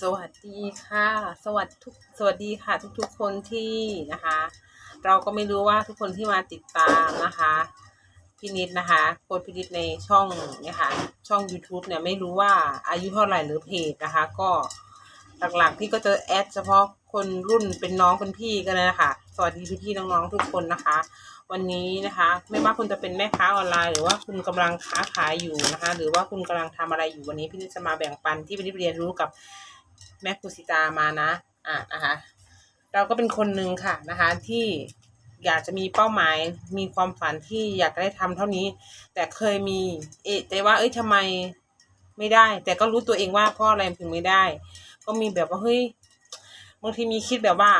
สวัสดีค่ะ สวัสดีทุกสวัสดีค่ะ ทุกๆคนที่นะคะ เราก็ไม่รู้ว่าทุกคนที่มาติดตามนะคะพี่นิดนะคะโค้ดพี่นิดในช่องเนี่ยค่ะช่อง YouTube เนี่ยไม่รู้ว่าอายุเท่าไหร่หรือเพจนะคะ ก็หลักๆพี่ก็จะแอดเฉพาะคนรุ่นเป็นน้องเป็นพี่กันเลยนะคะสวัสดีพี่ๆน้องๆทุกคนนะคะ วันนี้นะคะ ไม่ว่าคุณจะเป็นแม่ค้าออนไลน์หรือว่าคุณกำลังค้าขายอยู่นะคะ หรือว่าคุณกำลังทำอะไรอยู่วันนี้พี่นิดจะมาแบ่งปันที่พี่นิดเรียนรู้กับ แม่ครูสิตามานะอะนะคะ เราก็เป็นคนหนึ่งค่ะนะคะที่อยากจะมีเป้าหมายมีความฝันที่อยากได้ทำเท่านี้ แต่เคยมี เอะใจว่าเอ้ยทำไมไม่ได้ แต่ก็รู้ตัวเองว่าเพราะอะไรถึงไม่ได้ ก็มีแบบว่าเฮ้ยบางทีมีคิดแบบว่า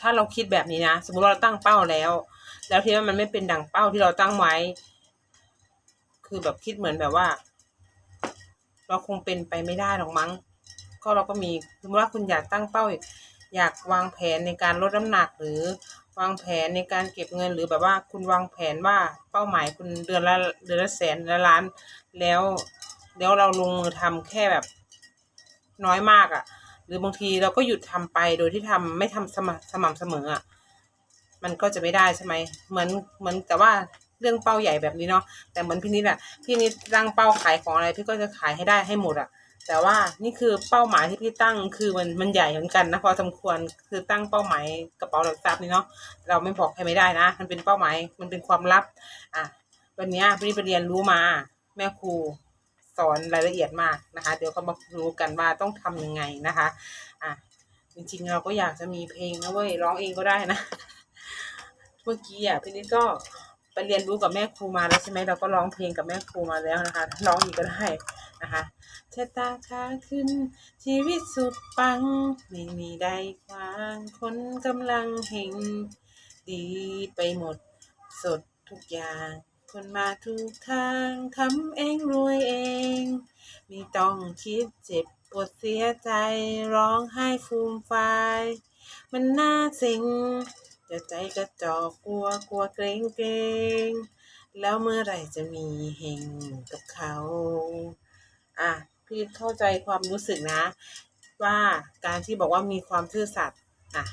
ถ้าเราคิดแบบนี้นะสมมติเราตั้งเป้าแล้ว แล้วทีว่ามันไม่เป็นดังเป้าที่เราตั้งไว้ คือแบบคิดเหมือนแบบว่า เราคงเป็นไปไม่ได้หรอกมั้ง ก็เราก็มีสมมติว่าคุณอยากตั้งเป้าอยากวางแผนในการลดน้ำหนักหรือวางแผนในการเก็บเงินหรือแบบว่าคุณวางแผนว่าเป้าหมายคุณเดือนละเดือนละแสนละล้าน แล้วแล้วเราลงมือทำแค่แบบน้อยมากอะ่ะ หรือบางทีเราก็หยุดทำไปโดยที่ทำไม่ทำสม่ำสม่ำเสมออะ่ะมันก็จะไม่ได้ใช่ไหมเหมือนเหมือนแต่ว่า เรื่องเป้าใหญ่แบบนี้เนาะแต่เหมือนพี่นิดอะพี่นิดตั้งเป้าขายของอะไรพี่ก็จะขายให้ได้ให้หมดอะแต่ว่านี่คือเป้าหมายที่พี่ตั้งคือมันมันใหญ่เหมือนกันนะพอสมควรคือตั้งเป้าหมายกระเป๋าหลักทรัพย์นี่เนาะเราไม่บอกใครไม่ได้นะ มันเป็นเป้าหมายมันเป็นความลับ อะวันนี้พี่นิดไปเรียนรู้มา แม่ครูสอนรายละเอียดมากนะคะ เดี๋ยวก็มารู้กันว่าต้องทำยังไงนะคะอะจริงๆเราก็อยากจะมีเพลงนะเว้ยร้องเองก็ได้นะ เมื่อกี้อะพี่นิดก็ ไปเรียนรู้กับแม่ครูมาแล้วใช่ไหมเราก็ร้องเพลงกับแม่ครูมาแล้วนะคะร้องอีกก็ได้นะคะชะตาขาขึ้น ชีวิตสุดปัง ไม่มีใดขวางคนกำลังเห็นดีไปหมดสดทุกอย่าง คนมาทุกทางทำเองรวยเองไม่ต้องคิดเจ็บปวดเสียใจ ร้องไห้ฟูมฟาย มันน่าเซ็ง จะใจกระจอกกลัวกลัวเกรงเกรงแล้วเมื่อไหร่จะมีเฮงกับเขา อะ พี่เข้าใจความรู้สึกนะ ว่าการที่บอกว่ามีความซื่อสัตย์อะ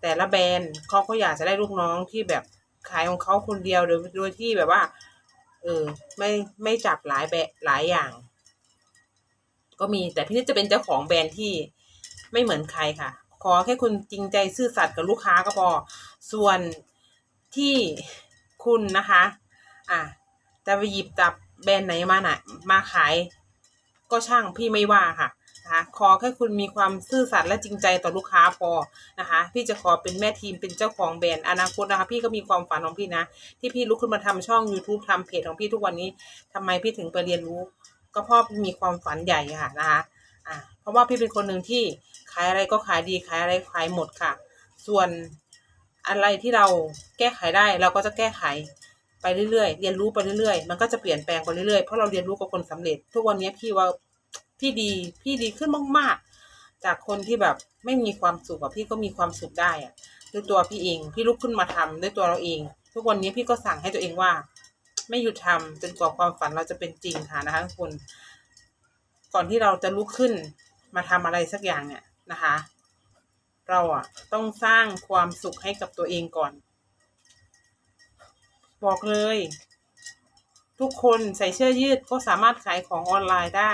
แต่ละแบรนด์เขาก็อยากจะได้ลูกน้องที่แบบขายของเขาคนเดียวโดยโดยที่แบบว่า เออ ไม่ไม่จับหลายแบบหลายอย่าง ก็มีแต่พี่นิดจะเป็นเจ้าของแบรนด์ที่ไม่เหมือนใครค่ะ ขอแค่คุณจริงใจซื่อสัตย์กับลูกค้าก็พอ ส่วนที่คุณนะคะ อะจะไปหยิบจับแบรนด์ไหนมาไหนมาขาย ก็ช่างพี่ไม่ว่าค่ะนะคะขอแค่คุณมีความซื่อสัตย์และจริงใจต่อลูกค้าพอนะคะ พี่จะขอเป็นแม่ทีมเป็นเจ้าของแบรนด์อนาคตนะคะ พี่ก็มีความฝันของพี่นะ ที่พี่ลุกขึ้นมาทำช่อง YouTube ทำเพจของพี่ทุกวันนี้ทำไมพี่ถึงไปเรียนรู้ ก็เพราะมีความฝันใหญ่ค่ะนะคะอะเพราะว่าพี่เป็นคนหนึ่งที่ ขายอะไรก็ขายดีขายอะไรขายหมดค่ะ ส่วนอะไรที่เราแก้ไขได้เราก็จะแก้ไขไปเรื่อยๆ เรียนรู้ไปเรื่อยๆ มันก็จะเปลี่ยนแปลงไปเรื่อยๆ เพราะเราเรียนรู้กับคนสำเร็จ ทุกวันนี้พี่ว่าพี่ดีพี่ดีขึ้นมากๆ จากคนที่แบบไม่มีความสุขอะพี่ก็มีความสุขได้อะด้วยตัวพี่เอง พี่ลุกขึ้นมาทำด้วยตัวเราเอง ทุกวันนี้พี่ก็สั่งให้ตัวเองว่า ไม่หยุดทำจนกว่าความฝันเราจะเป็นจริงค่ะนะคะทุกคน ก่อนที่เราจะลุกขึ้นมาทำอะไรสักอย่างเนี่ย นะคะ เราอะต้องสร้างความสุขให้กับตัวเองก่อน บอกเลย ทุกคนใส่เสื้อยืดก็สามารถขายของออนไลน์ได้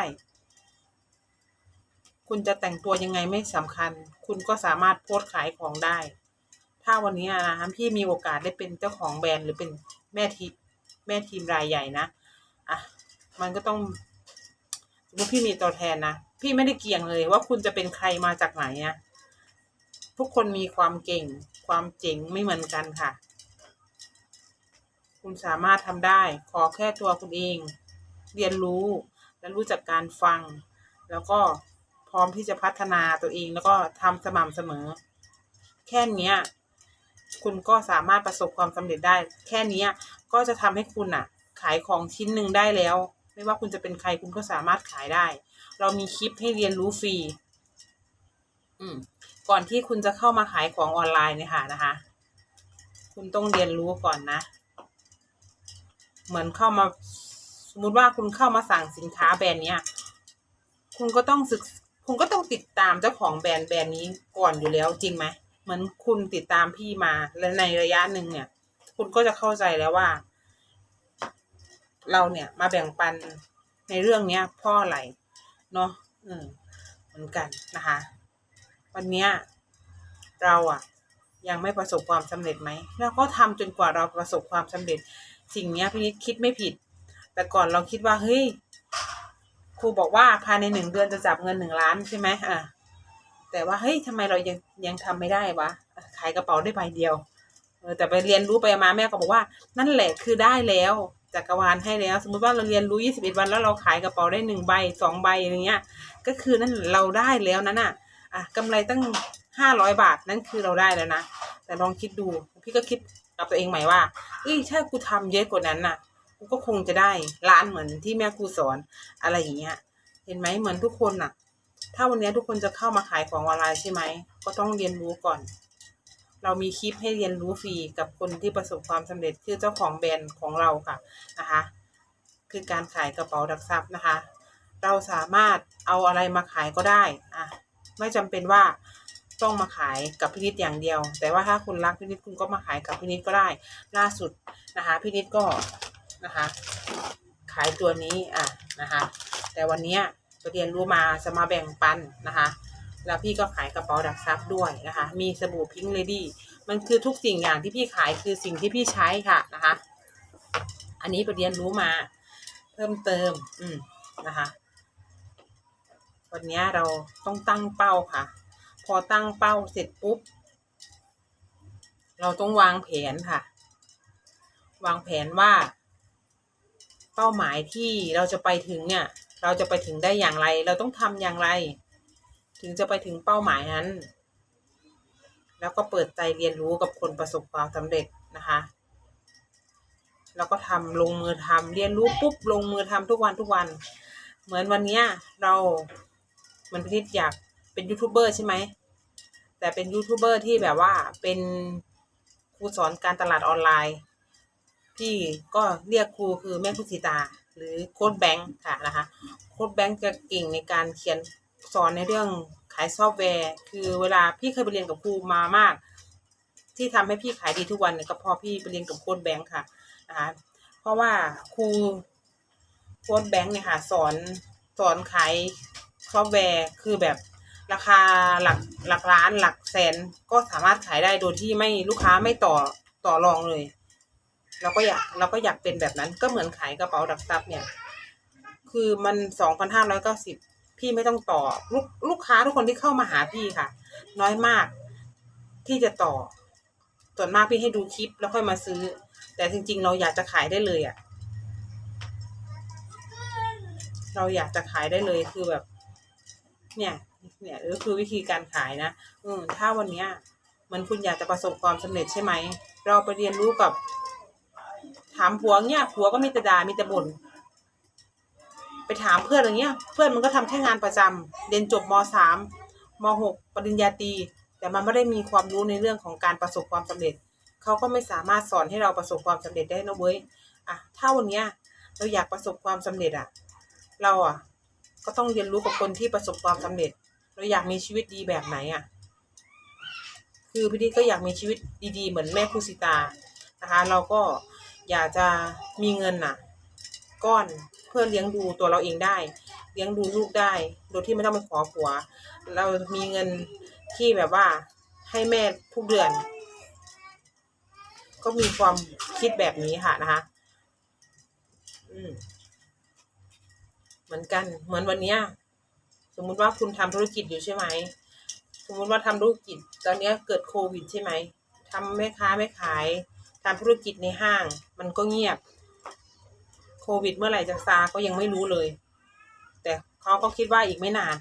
คุณจะแต่งตัวยังไงไม่สำคัญ คุณก็สามารถโพสต์ขายของได้ ถ้าวันนี้นะคะพี่มีโอกาสได้เป็นเจ้าของแบรนด์หรือเป็นแม่ทีแม่ทีมรายใหญ่นะอะมันก็ต้อง สมมติพี่มีตัวแทนนะ พี่ไม่ได้เกี่ยงเลยว่าคุณจะเป็นใครมาจากไหนอะทุกคนมีความเก่ง ความเจ๋งไม่เหมือนกันค่ะ คุณสามารถทำได้ ขอแค่ตัวคุณเอง เรียนรู้และรู้จักการฟัง แล้วก็พร้อมที่จะพัฒนาตัวเองแล้วก็ทำสม่ำเสมอ แค่นี้คุณก็สามารถประสบความสำเร็จได้ แค่นี้ก็จะทำให้คุณอะขายของชิ้นหนึ่งได้แล้ว ไม่ว่าคุณจะเป็นใครคุณก็สามารถขายได้ เรามีคลิปให้เรียนรู้ฟรีอืมก่อนที่คุณจะเข้ามาขายของออนไลน์เนี่ยค่ะนะคะ คุณต้องเรียนรู้ก่อนนะ เหมือนเข้ามาสมมติว่าคุณเข้ามาสั่งสินค้าแบรนด์เนี้ย คุณก็ต้องศึกคุณก็ต้องติดตามเจ้าของแบรนด์แบรนด์นี้ก่อนอยู่แล้วจริงไหมเหมือนคุณติดตามพี่มาและในระยะหนึ่งเนี่ย คุณก็จะเข้าใจแล้วว่า เราเนี่ยมาแบ่งปันในเรื่องเนี้ยพ่ออะไรเนาะอืมเหมือนกันนะคะ วันเนี้ยเราอะยังไม่ประสบความสำเร็จไหมเราก็ทำจนกว่าเราประสบความสำเร็จ สิ่งเนี้ยพี่นิดคิดไม่ผิด แต่ก่อนเราคิดว่าเฮ้ยครูบอกว่าภายในหนึ่งเดือนจะจับเงินหนึ่งล้านใช่ไหมอะแต่ว่าเฮ้ยทำไมเรายังยังทำไม่ได้วะอะขายกระเป๋าได้ใบเดียวเออแต่ไปเรียนรู้ไปมาแม่ก็บอกว่า นั่นแหละคือได้แล้ว จักรวาลให้แล้ว สมมติว่าเราเรียนรู้ 21 วันแล้วเราขายกระเป๋าได้หนึ่งใบสองใบอย่างเงี้ย ก็คือนั่นเราได้แล้วนั่นน่ะอะกำไรตั้งห้าร้อยบาทนั่นคือเราได้แล้วนะแต่ลองคิดดู พี่ก็คิดกับตัวเองใหม่ว่าเอ้ยถ้ากูทำเยอะกว่านั้นน่ะกูก็คงจะได้ล้านเหมือนที่แม่ครูสอนอะไรอย่างเงี้ย เห็นไหมเหมือนทุกคนน่ะ ถ้าวันนี้ทุกคนจะเข้ามาขายของออนไลน์ใช่ไหมก็ต้องเรียนรู้ก่อน เรามีคลิปให้เรียนรู้ฟรีกับคนที่ประสบความสำเร็จคือเจ้าของแบรนด์ของเราค่ะนะคะ คือการขายกระเป๋าดักซับนะคะ เราสามารถเอาอะไรมาขายก็ได้อะไม่จำเป็นว่าต้องมาขายกับพินิจอย่างเดียว แต่ว่าถ้าคุณรักพินิจคุณก็มาขายกับพินิจก็ได้ ล่าสุดนะคะพินิจก็นะคะ ขายตัวนี้อะนะคะ แต่วันนี้ยไปเรียนรู้มาจะมาแบ่งปันนะคะ แล้วพี่ก็ขายกระเป๋าดักซับด้วยนะคะ มีสบู่พิงค์เลดี้มันคือทุกสิ่งอย่างที่พี่ขายคือสิ่งที่พี่ใช้ค่ะนะคะ อันนี้ไปเรียนรู้มา เพิ่มเติม อืมนะคะ วันนี้เราต้องตั้งเป้าค่ะ พอตั้งเป้าเสร็จปุ๊บ เราต้องวางแผนค่ะ วางแผนว่าเป้าหมายที่เราจะไปถึงเนี่ย เราจะไปถึงได้อย่างไร เราต้องทำอย่างไร ถึงจะไปถึงเป้าหมายนั้น แล้วก็เปิดใจเรียนรู้กับคนประสบความสำเร็จนะคะ แล้วก็ทำลงมือทำเรียนรู้ปุ๊บลงมือทำทุกวันทุกวัน เหมือนวันนี้เราเหมันพิธีอยากเป็นยูทูบเบอร์ใช่ไหม แต่เป็นยูทูบเบอร์ที่แบบว่าเป็นครูสอนการตลาดออนไลน์ พี่ก็เรียกครูคือแม่คุสิตา หรือโค้ดแบงค์ค่ะนะคะ โค้ดแบงค์จะเก่งในการเขียน สอนในเรื่องขายซอฟต์แวร์ คือเวลาพี่เคยไปเรียนกับครูมามาก ที่ทำให้พี่ขายดีทุกวันเนี่ยก็เพราะพี่ไปเรียนกับโค้ดแบงค์ค่ะนะคะเพราะว่าครูโค้ดแบงค์เนี่ยค่ะสอนสอนขายซอฟต์แวร์คือแบบราคาหลักหลักล้านหลักแสนก็สามารถขายได้โดยที่ไม่ลูกค้าไม่ต่อต่อรองเลยเราก็อยากเราก็อยากเป็นแบบนั้นก็เหมือนขายกระเป๋าดักซับเนี่ย คือมันสองพันห้าร้อยเก้าสิบ พี่ไม่ต้องต่อลูกลูกค้าทุกคนที่เข้ามาหาพี่ค่ะ น้อยมากที่จะต่อส่วนมากพี่ให้ดูคลิปแล้วค่อยมาซื้อ แต่จริง ๆ เราอยากจะขายได้เลยอะ่ะ เราอยากจะขายได้เลยคือแบบ เนี่ย เนี่ยก็คือวิธีการขายนะอืมถ้าวันเนี้ยมันคุณอยากจะประสบความสำเร็จใช่ไหม เราไปเรียนรู้กับ ถามผัวเนี่ยผัวก็มีแต่ด่ามีแต่บ่น ไปถามเพื่อนอย่างเงี้ย เพื่อนมันก็ทำแค่งานประจำเรียนจบมสามมหกปริญญาตรีแต่มันไม่ได้มีความรู้ในเรื่องของการประสบความสำเร็จเขาก็ไม่สามารถสอนให้เราประสบความสำเร็จได้นะเว้ยอะถ้าวันเนี้ยเราอยากประสบความสำเร็จอะ เราอะก็ต้องเรียนรู้กับคนที่ประสบความสำเร็จ เราอยากมีชีวิตดีแบบไหนอะ คือพี่ดิก็อยากมีชีวิตดีๆ เหมือนแม่ครูสิตานะคะ เราก็อยากจะมีเงินน่ะ ก้อน เพื่อเลี้ยงดูตัวเราเองได้ เลี้ยงดูลูกได้ โดยที่ไม่ต้องไปขอผัว เรามีเงินที่แบบว่าให้แม่ทุกเดือน ก็มีความคิดแบบนี้ค่ะนะคะ อืมเหมือนกัน เหมือนวันเนี้ย สมมุติว่าคุณทำธุรกิจอยู่ใช่ไหมสมมุติว่าทำธุรกิจ ตอนเนี้ยเกิดโควิดใช่ไหมทำแม่ค้าไม่ขายทำธุรกิจในห้าง มันก็เงียบ วิดเมื่อไหร่จะซาก็ยังไม่รู้เลย แต่เขาก็คิดว่าอีกไม่นาน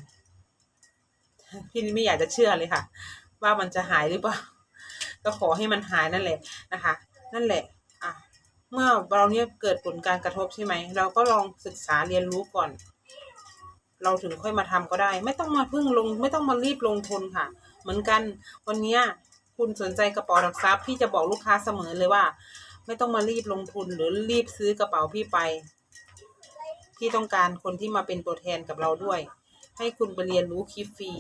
พี่นี่ไม่อยากจะเชื่อเลยค่ะ ว่ามันจะหายหรือเปล่า ก็ขอให้มันหายนั่นแหละนะคะ นั่นแหละ อะ เมื่อเราเนี่ยเกิดผลการกระทบใช่ไหม เราก็ลองศึกษาเรียนรู้ก่อน เราถึงค่อยมาทำก็ได้ ไม่ต้องมาพึ่งลง ไม่ต้องมารีบลงทุนค่ะ เหมือนกันวันเนี้ยคุณสนใจกระเป๋าหลักทรัพย์พี่จะบอกลูกค้าเสมอเลยว่า ไม่ต้องมารีบลงทุนหรือรีบซื้อกระเป๋าพี่ไป พี่ต้องการคนที่มาเป็นตัวแทนกับเราด้วย ให้คุณไปเรียนรู้คลิปฟรี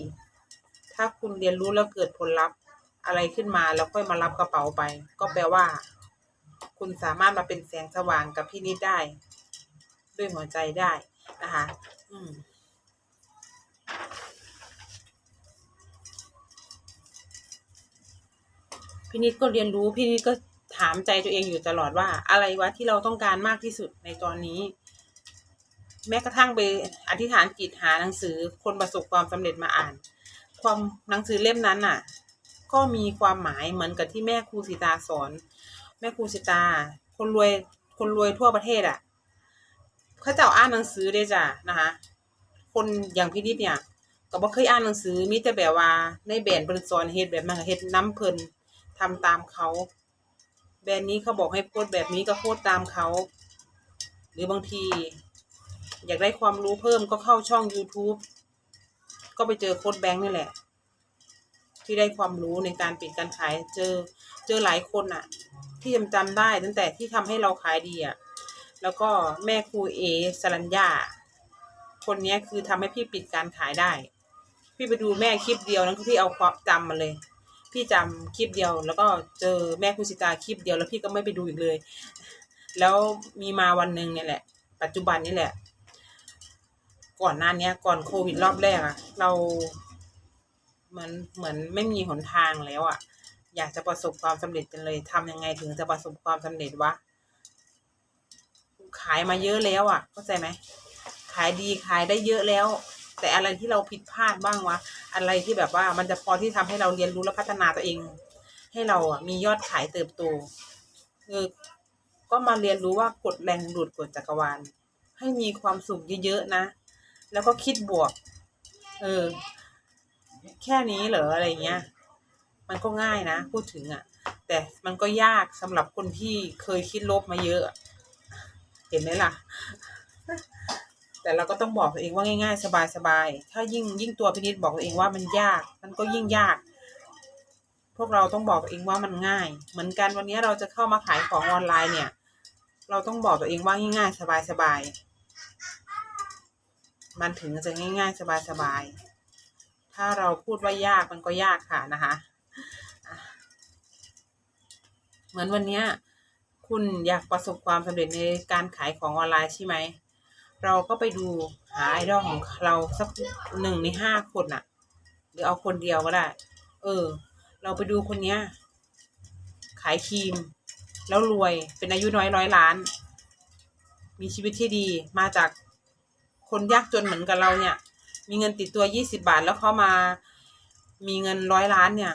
ถ้าคุณเรียนรู้แล้วเกิดผลลัพธ์อะไรขึ้นมาแล้วค่อยมารับกระเป๋าไป ก็แปลว่า คุณสามารถมาเป็นแสงสว่างกับพี่นิดได้ ด้วยหัวใจได้นะคะ อืมพี่นิดก็เรียนรู้พี่นิดก็ ถามใจตัวเองอยู่ตลอดว่าอะไรวะที่เราต้องการมากที่สุดในตอนนี้ แม้กระทั่งไปอธิษฐานจิตหาหนังสือคนประสบความสำเร็จมาอ่าน ความหนังสือเล่มนั้นน่ะ ก็มีความหมายเหมือนกับที่แม่ครูสิตาสอน แม่ครูสิตา คนรวยคนรวยทั่วประเทศอะเขาจ้าอ่านหนังสือได้จ้ะนะคะคนอย่างพี่นิดเนี่ยก็บ่เคยอ่านหนังสือมีแต่แบบว่าในแบรนด์เพิ่นสอนเฮ็ดแบบนั้นเฮ็ดน้ำเพิ่นทำตามเขา แบรนด์นี้เขาบอกให้โพสแบบนี้ก็โพสตามเขา หรือบางที อยากได้ความรู้เพิ่มก็เข้าช่อง YouTube ก็ไปเจอโค้ดแบงค์นี่แหละ ที่ได้ความรู้ในการปิดการขายเจอเจอหลายคนอะที่จำจำได้ตั้งแต่ที่ทำให้เราขายดีอะแล้วก็แม่ครูเอสรัญญาคนนี้คือทำให้พี่ปิดการขายได้ พี่ไปดูแม่คลิปเดียวนั้นคือพี่เอาความจำมาเลย พี่จำคลิปเดียว แล้วก็เจอแม่ครูสิตาคลิปเดียวแล้วพี่ก็ไม่ไปดูอีกเลย แล้วมีมาวันหนึ่งเนี่ยแหละ ปัจจุบันนี่แหละ ก่อนหน้านี้ก่อนโควิดรอบแรกอะเราเหมือนเหมือนไม่มีหนทางแล้วอะอยากจะประสบความสำเร็จกันเลยทำยังไงถึงจะประสบความสำเร็จวะขายมาเยอะแล้วอะเข้าใจไหมขายดีขายได้เยอะแล้ว แต่อะไรที่เราผิดพลาดบ้างวะ อะไรที่แบบว่ามันจะพอที่ทำให้เราเรียนรู้และพัฒนาตัวเอง ให้เราอะมียอดขายเติบโตเออก็มาเรียนรู้ว่ากฎแรงดูดกฎจักรวาล ให้มีความสุขเยอะๆนะ แล้วก็คิดบวก เออ แค่นี้เหรออะไรเงี้ย มันก็ง่ายนะ พูดถึงอะ แต่มันก็ยากสำหรับคนที่เคยคิดลบมาเยอะ เห็นไหมล่ะ แต่เราก็ต้องบอกตัวเองว่าง่าย ๆ สบายๆถ้ายิ่งยิ่งตัวพินิจบอกตัวเองว่ามันยาก มันก็ยิ่งยาก พวกเราต้องบอกตัวเองว่ามันง่าย เหมือนกันวันนี้เราจะเข้ามาขายของออนไลน์เนี่ย เราต้องบอกตัวเองว่าง่ายๆสบายๆมันถึงจะง่ายๆสบายๆถ้าเราพูดว่ายากมันก็ยากค่ะนะคะเหมือนวันนี้คุณอยากประสบความสำเร็จในการขายของออนไลน์ใช่ไหม เราก็ไปดูหาไอดอลของเราสักหนึ่งในห้าคนน่ะ หรือเอาคนเดียวก็ได้ เออ เราไปดูคนเนี้ย ขายครีม แล้วรวยเป็นอายุน้อยร้อยล้าน มีชีวิตที่ดีมาจากคนยากจนเหมือนกับเราเนี่ย มีเงินติดตัวยี่สิบาทแล้วเขามา มีเงินร้อยล้านเนี่ย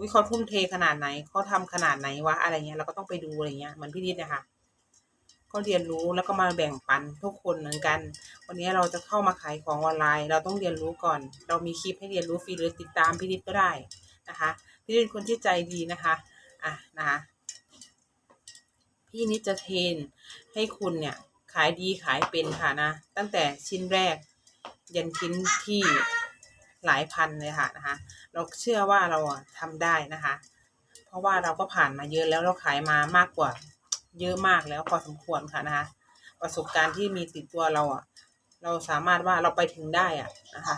วิเขาทุ่มเทขนาดไหนเขาทำขนาดไหนวะอะไรเงี้ยเราก็ต้องไปดูอะไรเงี้ยเหมือนพี่นิดนะคะ ก็เรียนรู้แล้วก็มาแบ่งปันทุกคนเหมือนกัน วันนี้เราจะเข้ามาขายของออนไลน์ เราต้องเรียนรู้ก่อน เรามีคลิปให้เรียนรู้ฟรีหรือติดตามพี่นิดก็ได้นะคะพี่นิดคนที่ใจดีนะคะอะนะคะพี่นิดจะเทรนให้คุณเนี่ยขายดีขายเป็นค่ะนะ ตั้งแต่ชิ้นแรกยันชิ้นที่หลายพันเลยค่ะนะคะ เราเชื่อว่าเราอะทำได้นะคะ เพราะว่าเราก็ผ่านมาเยอะแล้วเราขายมามากกว่า เยอะมากแล้วพอสมควรค่ะนะคะ ประสบการณ์ที่มีติดตัวเราอะ เราสามารถว่าเราไปถึงได้อะนะคะ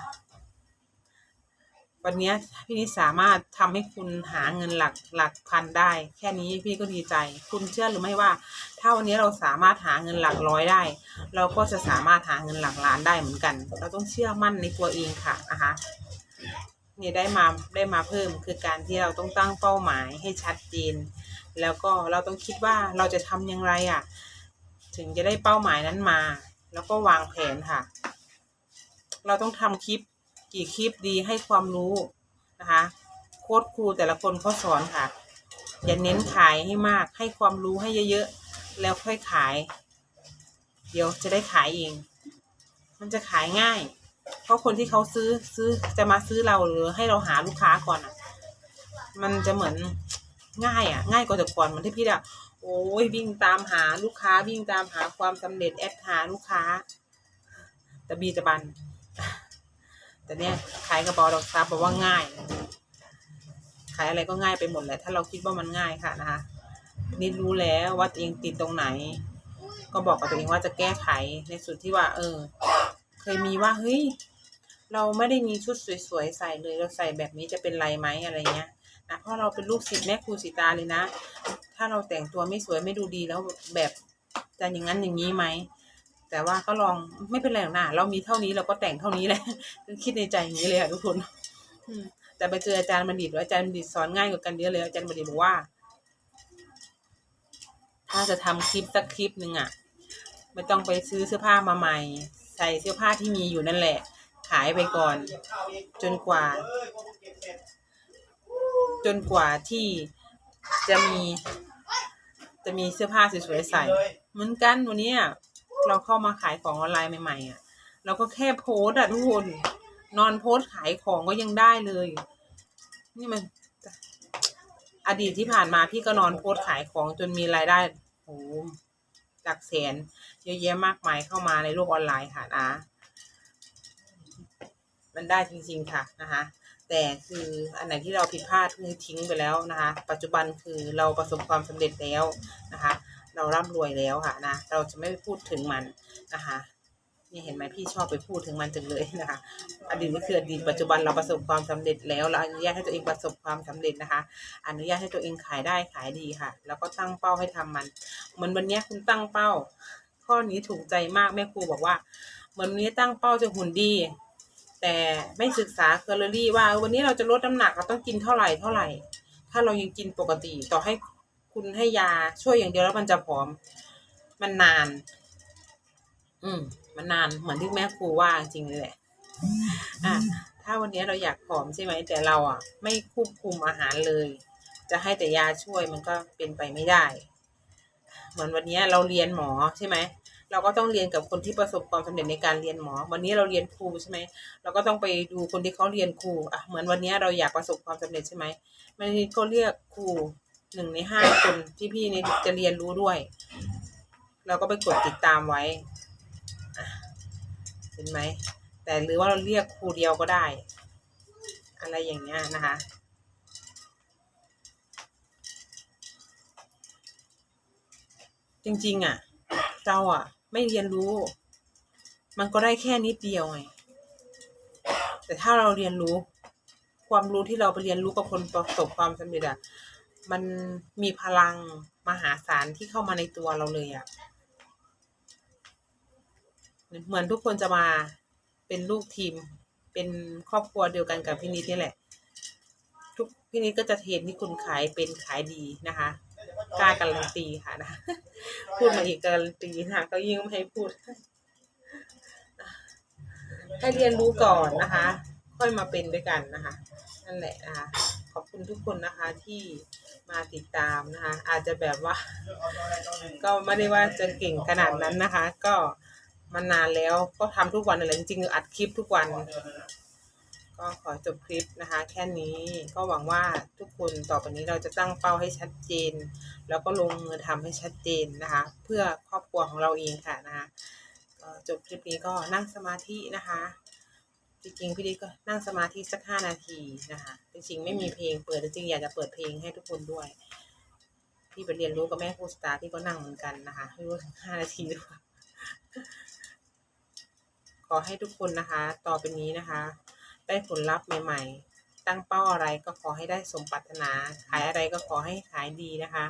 วันนี้พี่นิดสามารถทำให้คุณหาเงินหลักหลักพันได้ แค่นี้พี่ก็ดีใจ คุณเชื่อหรือไม่ว่า ถ้าวันนี้เราสามารถหาเงินหลักร้อยได้ เราก็จะสามารถหาเงินหลักล้านได้เหมือนกัน เราต้องเชื่อมั่นในตัวเองค่ะนะคะเนี่ยได้มาได้มาเพิ่มคือการที่เราต้องตั้งเป้าหมายให้ชัดเจน แล้วก็เราต้องคิดว่าเราจะทำอย่างไรอะ ถึงจะได้เป้าหมายนั้นมา แล้วก็วางแผนค่ะ เราต้องทำคลิปกี่คลิปดีให้ความรู้นะคะโค้ดครูแต่ละคนเขาสอนค่ะ อย่าเน้นขายให้มากให้ความรู้ให้เยอะๆ แล้วค่อยขาย เดี๋ยวจะได้ขายเอง มันจะขายง่าย เพราะคนที่เขาซื้อซื้อจะมาซื้อเราหรือให้เราหาลูกค้าก่อนอะ มันจะเหมือน ง่ายอะ ง่ายกว่าแต่ก่อนมือนที่พี่อะโอ้ยวิ่งตามหาลูกค้าวิ่งตามหาความสำเร็จแอดหาลูกค้าต่บีจะบัน แต่เนี้ยขายกระเป๋าดอกซับบอกว่าง่าย ขายอะไรก็ง่ายไปหมดแหละ ถ้าเราคิดว่ามันง่ายค่ะนะคะนิดรู้แล้วว่าตัวเองติดตรงไหน ก็บอกกับตัวเองว่าจะแก้ไขในส่วนที่ว่า เออ เคยมีว่าเฮ้ยเราไม่ได้มีชุดสวยๆใส่เลยเราใส่แบบนี้จะเป็นไรไหมอะไรเงี้ย นะเพราะเราเป็นลูกศิษย์แม่ครูสีตาเลยนะ ถ้าเราแต่งตัวไม่สวยไม่ดูดีแล้วแบบจะอย่างนั้นอย่างนี้ไหมแต่ว่าก็ลองไม่เป็นไรหรอกนะเรามีเท่านี้เราก็แต่งเท่านี้แหละคิดในใจอย่างนี้เลยค่ะทุกคนแต่ไปเจออาจารย์บัณฑิตอาจารย์บัณฑิตสอนง่ายกว่ากันเยอะเลยอาจารย์บัณฑิตบอกว่า ถ้าจะทำคลิปสักคลิปหนึ่งอะไม่ต้องไปซื้อเสื้อผ้ามาใหม่ ใส่เสื้อผ้าที่มีอยู่นั่นแหละ ขายไปก่อน จนกว่า จนกว่าที่จะมีจะมีเสื้อผ้าสวยๆใส่ เหมือนกันวันนี้เราเข้ามาขายของออนไลน์ใหม่ๆอะ เราก็แค่โพสอะทุกคน นอนโพสขายของก็ยังได้เลย นี่มัน อดีตที่ผ่านมาพี่ก็นอนโพสขายของจนมีรายได้โอ้โหหลักแสนเยอะแยะมากมายเข้ามาในโลกออนไลน์ค่ะนะมันได้จริงๆค่ะนะคะ แต่คืออันไหนที่เราผิดพลาดคือทิ้งไปแล้วนะคะ ปัจจุบันคือเราประสบความสำเร็จแล้วนะคะ เราร่ำรวยแล้วค่ะนะเราจะไม่พูดถึงมันนะคะนี่เห็นไหมพี่ชอบไปพูดถึงมันจังเลยนะคะอดีตก็คืออดีตปัจจุบันเราประสบความสำเร็จแล้วเราอนุญาตให้ตัวเองประสบความสำเร็จนะคะ อนุญาตให้ตัวเองขายได้ขายดีค่ะ แล้วก็ตั้งเป้าให้ทำมัน เหมือนวันนี้คุณตั้งเป้า ข้อนี้ถูกใจมากแม่ครูบอกว่า เหมือนวันนี้ตั้งเป้าจะหุ่นดี แต่ไม่ศึกษาแคลอรี่ว่าวันนี้เราจะลดน้ำหนักเราต้องกินเท่าไหร่เท่าไหร่ ถ้าเรายังกินปกติต่อให้คุณให้ยาช่วยอย่างเดียวแล้วมันจะผอม มันนาน อืม มันนานเหมือนที่แม่ครูว่าจริงเลยแหละอะถ้าวันนี้เราอยากผอมใช่ไหมแต่เราอะ ไม่ควบคุมอาหารเลย จะให้แต่ยาช่วยมันก็เป็นไปไม่ได้ เหมือนวันนี้เราเรียนหมอใช่ไหม เราก็ต้องเรียนกับคนที่ประสบความสำเร็จในการเรียนหมอ วันนี้เราเรียนครูใช่ไหมเราก็ต้องไปดูคนที่เขาเรียนครูอะเหมือนวันนี้เราอยากประสบความสำเร็จใช่ไหมมันก็เรียกครูหนึ่งในห้าคนที่พี่นี่จะเรียนรู้ด้วย เราก็ไปกดติดตามไว้เห็นไหมแต่หรือว่าเราเรียกครูเดียวก็ได้ อะไรอย่างเงี้ยนะคะจริงๆอะเราอะ ไม่เรียนรู้ มันก็ได้แค่นิดเดียวไงแต่ถ้าเราเรียนรู้ ความรู้ที่เราไปเรียนรู้กับคนประสบความสำเร็จอะมันมีพลังมหาศาลที่เข้ามาในตัวเราเลยอะเหมือนทุกคนจะมาเป็นลูกทีม เป็นครอบครัวเดียวกันกับพี่นิดนี่แหละ ทุกพี่นิดก็จะเห็นที่คุณขายเป็นขายดีนะคะ กล้าการันตีค่ะนะ พูดมาอีกการันตีนะก็ยิ่งไม่ให้พูด ให้เรียนรู้ก่อนนะคะ ค่อยมาเป็นด้วยกันนะคะนั่นแหละนะคะขอบคุณทุกคนนะคะที่มาติดตามนะคะ อาจจะแบบว่า ก็ไม่ได้ว่าจะเก่งขนาดนั้นนะคะ ก็มานานแล้วก็ทำทุกวันอะไรจริงๆอัดคลิปทุกวัน ก็ขอจบคลิปนะคะ แค่นี้ก็หวังว่าทุกคนต่อไปนี้เราจะตั้งเป้าให้ชัดเจน แล้วก็ลงมือทำให้ชัดเจนนะคะ เพื่อครอบครัวของเราเองค่ะนะคะจบคลิปนี้ก็นั่งสมาธินะคะ จริงๆพี่ดิก็นั่งสมาธิสักห้านาทีนะคะจริงๆไม่มีเพลงเปิดจริงๆอยากจะเปิดเพลงให้ทุกคนด้วยพี่ไปเรียนรู้กับแม่ครูสตาร์พี่ก็นั่งเหมือนกันนะคะไม่รู้ห้านาทีหรือเปล่าขอให้ทุกคนนะคะ ต่อไปนี้นะคะ ได้ผลลัพธ์ใหม่ๆ ตั้งเป้าอะไรก็ขอให้ได้สมปรารถนา ขายอะไรก็ขอให้ขายดีนะคะ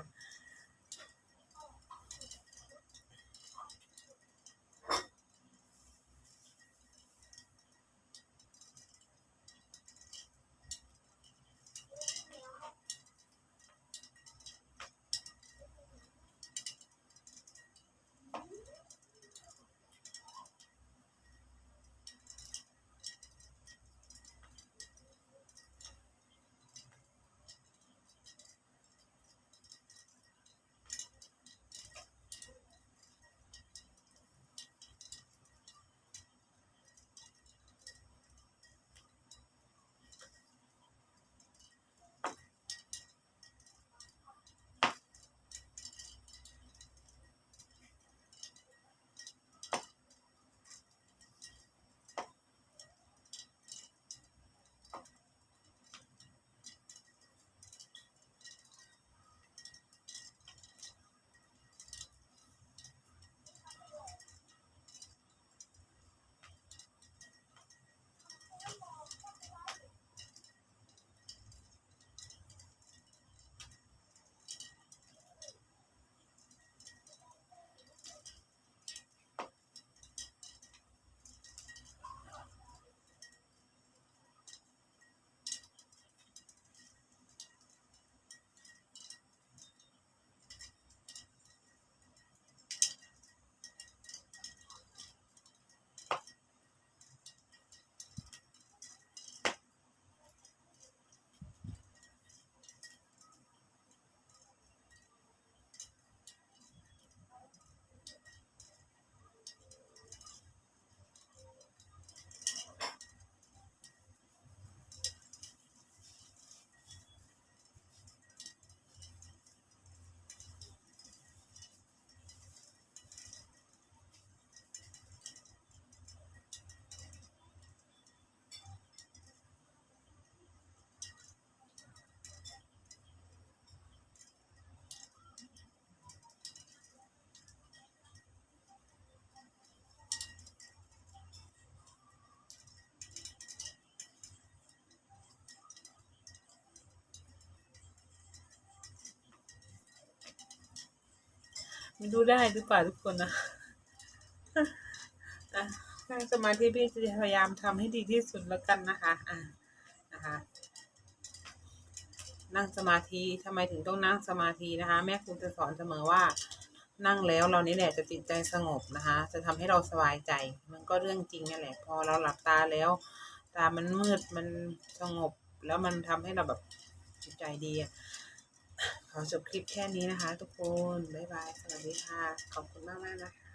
ไม่รู้ได้หรือเปล่าทุกคนนะนั่งสมาธิพี่จะพยายามทำให้ดีที่สุดแล้วกันนะคะอะนะคะนั่งสมาธิทำไมถึงต้องนั่งสมาธินะคะ แม่ครูจะสอนเสมอว่า นั่งแล้วเรานี่แหละจะจิตใจสงบนะคะ จะทำให้เราสบายใจ มันก็เรื่องจริงนั่นแหละ พอเราหลับตาแล้ว ตามันมืดมันสงบ แล้วมันทำให้เราแบบจิตใจดีอะ ขอจบคลิปแค่นี้นะคะ ทุกคน บ๊ายบาย สวัสดีค่ะ ขอบคุณมากมากนะคะ